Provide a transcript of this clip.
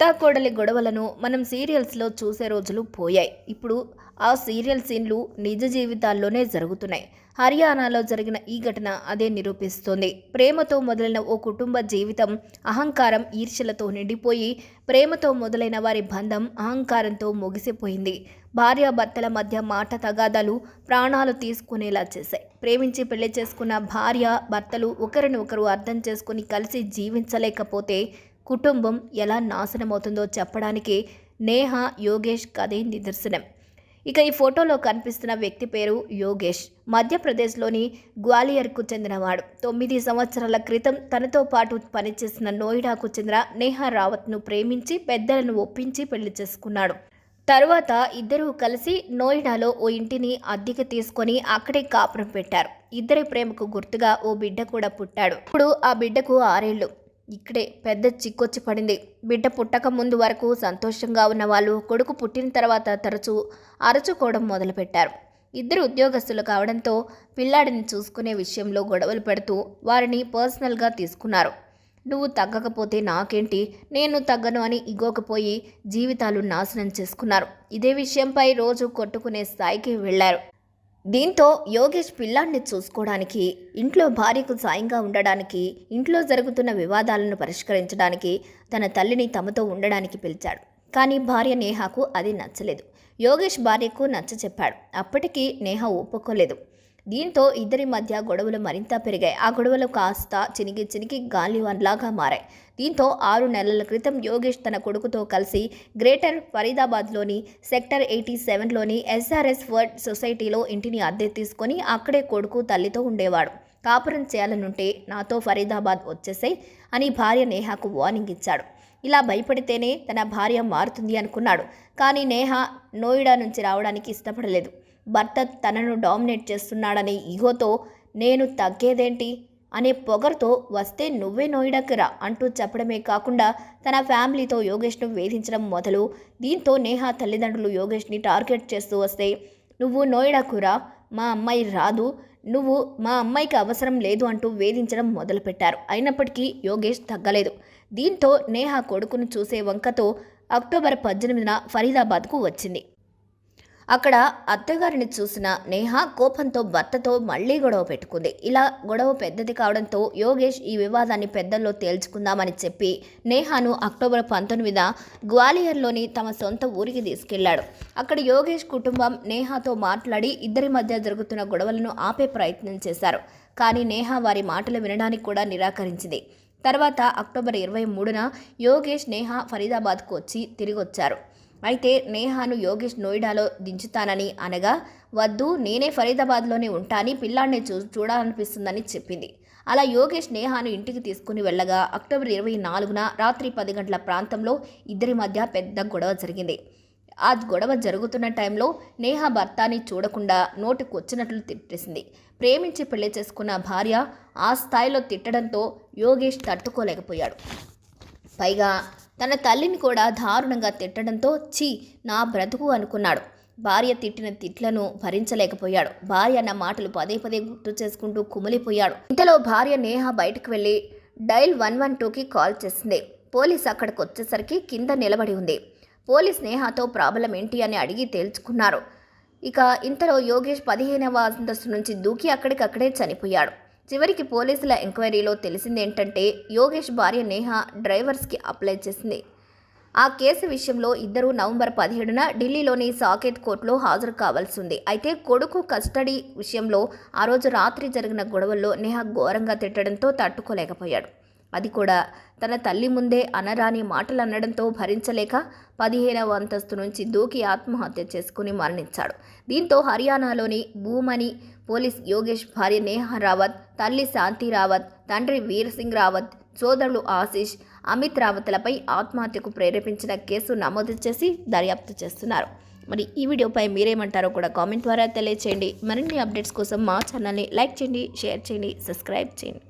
అత్తాకోడలి గొడవలను మనం సీరియల్స్లో చూసే రోజులు పోయాయి. ఇప్పుడు ఆ సీరియల్ సీన్లు నిజ జీవితాల్లోనే జరుగుతున్నాయి. హర్యానాలో జరిగిన ఈ ఘటన అదే నిరూపిస్తోంది. ప్రేమతో మొదలైన ఓ కుటుంబ జీవితం అహంకారం ఈర్ష్యలతో నిండిపోయి ప్రేమతో మొదలైన వారి బంధం అహంకారంతో ముగిసిపోయింది. భార్యాభర్తల మధ్య మాట తగాదాలు ప్రాణాలు తీసుకునేలా చేశాయి. ప్రేమించి పెళ్ళి చేసుకున్న భార్య భర్తలు ఒకరిని ఒకరు అర్థం చేసుకుని కలిసి జీవించలేకపోతే కుటుంబం ఎలా నాశనమవుతుందో చెప్పడానికి నేహ యోగేష్ కథే నిదర్శనం. ఇక ఈ ఫోటోలో కనిపిస్తున్న వ్యక్తి పేరు యోగేష్. మధ్యప్రదేశ్లోని గ్వాలియర్కు చెందినవాడు. తొమ్మిది సంవత్సరాల క్రితం తనతో పాటు పనిచేసిన నోయిడాకు చెందిన నేహా రావత్ను ప్రేమించి పెద్దలను ఒప్పించి పెళ్ళి చేసుకున్నాడు. తరువాత ఇద్దరూ కలిసి నోయిడాలో ఓ ఇంటిని అద్దెకి తీసుకొని అక్కడే కాపురం పెట్టారు. ఇద్దరి ప్రేమకు గుర్తుగా ఓ బిడ్డ కూడా పుట్టాడు. ఇప్పుడు ఆ బిడ్డకు ఆరేళ్ళు ఇక్కడే పెద్ద చిక్కొచ్చి పడింది. బిడ్డ పుట్టక ముందు వరకు సంతోషంగా ఉన్న వాళ్ళు కొడుకు పుట్టిన తర్వాత తరచూ అరచుకోవడం మొదలుపెట్టారు. ఇద్దరు ఉద్యోగస్తులు కావడంతో పిల్లాడిని చూసుకునే విషయంలో గొడవలు పెడుతూ వారిని పర్సనల్గా తీసుకున్నారు. నువ్వు తగ్గకపోతే నాకేంటి? నేను తగ్గను అని ఇగోకపోయి జీవితాలు నాశనం చేసుకున్నారు. ఇదే విషయంపై రోజు కొట్టుకునే స్థాయికి వెళ్ళారు దీంతో యోగేష్ పిల్లాన్ని చూసుకోవడానికి ఇంట్లో భార్యకు సాయంగా ఉండడానికి ఇంట్లో జరుగుతున్న వివాదాలను పరిష్కరించడానికి తన తల్లిని తమతో ఉండడానికి పిలిచాడు. కానీ భార్య నేహాకు అది నచ్చలేదు. యోగేష్ భార్యకు నచ్చ చెప్పాడు అప్పటికీ నేహ ఒప్పుకోలేదు. దీంతో ఇద్దరి మధ్య గొడవలు మరింత పెరిగాయి. ఆ గొడవలు కాస్త చినిగి చినిగి గాలివాన్లాగా మారాయి. దీంతో ఆరు నెలల క్రితం యోగేష్ తన కొడుకుతో కలిసి గ్రేటర్ ఫరీదాబాద్లోని సెక్టర్ ఎయిటీ సెవెన్లోని ఎస్ఆర్ఎస్ వర్డ్ సొసైటీలో ఇంటిని అద్దె తీసుకొని అక్కడే కొడుకు తల్లితో ఉండేవాడు. కాపురం చేయాలనుంటే నాతో ఫరీదాబాద్ వచ్చేసాయి అని భార్య నేహాకు వార్నింగ్ ఇచ్చాడు. ఇలా భయపడితేనే తన భార్య మారుతుంది అనుకున్నాడు. కానీ నేహ నోయిడా నుంచి రావడానికి ఇష్టపడలేదు. భర్త తనను డామినేట్ చేస్తున్నాడనే ఈగోతో నేను తగ్గేదేంటి అనే పొగరుతో వస్తే నువ్వే నోయిడాకి రా అంటూ చెప్పడమే కాకుండా తన ఫ్యామిలీతో యోగేష్ను వేధించడం మొదలు. దీంతో నేహ తల్లిదండ్రులు యోగేష్ని టార్గెట్ చేస్తూ వస్తే నువ్వు నోయిడాకు రా మా అమ్మాయి రాదు. నువ్వు మా అమ్మాయికి అవసరం లేదు అంటూ వేధించడం మొదలుపెట్టారు. అయినప్పటికీ యోగేష్ తగ్గలేదు. దీంతో నేహ కొడుకును చూసే వంకతో అక్టోబర్ పద్దెనిమిదిన ఫరీదాబాద్కు వచ్చింది. అక్కడ అత్తగారిని చూసిన నేహ కోపంతో భర్తతో మళ్ళీ గొడవ పెట్టుకుంది. ఇలా గొడవ పెద్దది కావడంతో యోగేష్ ఈ వివాదాన్ని పెద్దల్లో తేల్చుకుందామని చెప్పి నేహాను అక్టోబర్ పంతొమ్మిదిన గ్వాలియర్లోని తమ సొంత ఊరికి తీసుకెళ్ళాడు. అక్కడ యోగేష్ కుటుంబం నేహాతో మాట్లాడి ఇద్దరి మధ్య జరుగుతున్న గొడవలను ఆపే ప్రయత్నం చేశారు. కానీ నేహ వారి మాటలు వినడానికి కూడా నిరాకరించింది. తర్వాత అక్టోబర్ ఇరవై మూడున యోగేష్ నేహ ఫరీదాబాద్కు వచ్చి తిరిగి వచ్చారు అయితే నేహాను యోగేష్ నోయిడాలో దించుతానని అనగా వద్దు నేనే ఫరీదాబాద్లోనే ఉంటాని పిల్లాడిని చూ చూడాలనిపిస్తుందని చెప్పింది. అలా యోగేష్ నేహాను ఇంటికి తీసుకుని వెళ్ళగా అక్టోబర్ ఇరవై నాలుగున రాత్రి పది గంటల ప్రాంతంలో ఇద్దరి మధ్య పెద్ద గొడవ జరిగింది. ఆ గొడవ జరుగుతున్న టైంలో నేహ భర్తని చూడకుండా నోటికొచ్చినట్లు తిట్టేసింది. ప్రేమించి పెళ్ళి చేసుకున్న భార్య ఆ స్థాయిలో తిట్టడంతో యోగేష్ తట్టుకోలేకపోయాడు. పైగా తన తల్లిని కూడా దారుణంగా తిట్టడంతో ఛీ నా బ్రతుకు అనుకున్నాడు. భార్య తిట్టిన తిట్లను భరించలేకపోయాడు. భార్య అన్న మాటలు పదే పదే గుర్తు చేసుకుంటూ కుమిలిపోయాడు. ఇంతలో భార్య నేహ బయటకు వెళ్ళి డైల్ వన్ వన్ టూకి కాల్ చేసింది. పోలీస్ అక్కడికి వచ్చేసరికి కింద నిలబడి ఉంది. పోలీస్ నేహాతో ప్రాబ్లం ఏంటి అని అడిగి తేల్చుకున్నారు. ఇక ఇంతలో యోగేష్ పదిహేనవ అంతస్తు నుంచి దూకి అక్కడికక్కడే చనిపోయాడు. చివరికి పోలీసుల ఎంక్వైరీలో తెలిసిందేంటంటే యోగేష్ భార్య నేహ డ్రైవర్స్కి అప్లై చేసింది. ఆ కేసు విషయంలో ఇద్దరు నవంబర్ పదిహేడున ఢిల్లీలోని సాకేత్ కోర్టులో హాజరు కావాల్సి ఉంది అయితే కొడుకు కస్టడీ విషయంలో ఆ రోజు రాత్రి జరిగిన గొడవల్లో నేహ ఘోరంగా తిట్టడంతో తట్టుకోలేకపోయాడు. అది కూడా. తన తల్లి ముందే అనరాని మాటలు అనడంతో భరించలేక పదిహేనవ అంతస్తు నుంచి దూకి ఆత్మహత్య చేసుకుని మరణించాడు. దీంతో హర్యానాలోని భూమని పోలీస్ యోగేష్ భార్య నేహ రావత్ తల్లి శాంతి రావత్ తండ్రి వీర్ సింగ్ రావత్ సోదరుడు ఆశీష్ అమిత్ రావత్లపై ఆత్మహత్యకు ప్రేరేపించిన కేసు నమోదు చేసి దర్యాప్తు చేస్తున్నారు. మరి ఈ వీడియోపై మీరేమంటారో కూడా కామెంట్ ద్వారా తెలియచేయండి. మరిన్ని అప్డేట్స్ కోసం మా ఛానల్ని లైక్ చేయండి షేర్ చేయండి సబ్స్క్రైబ్ చేయండి.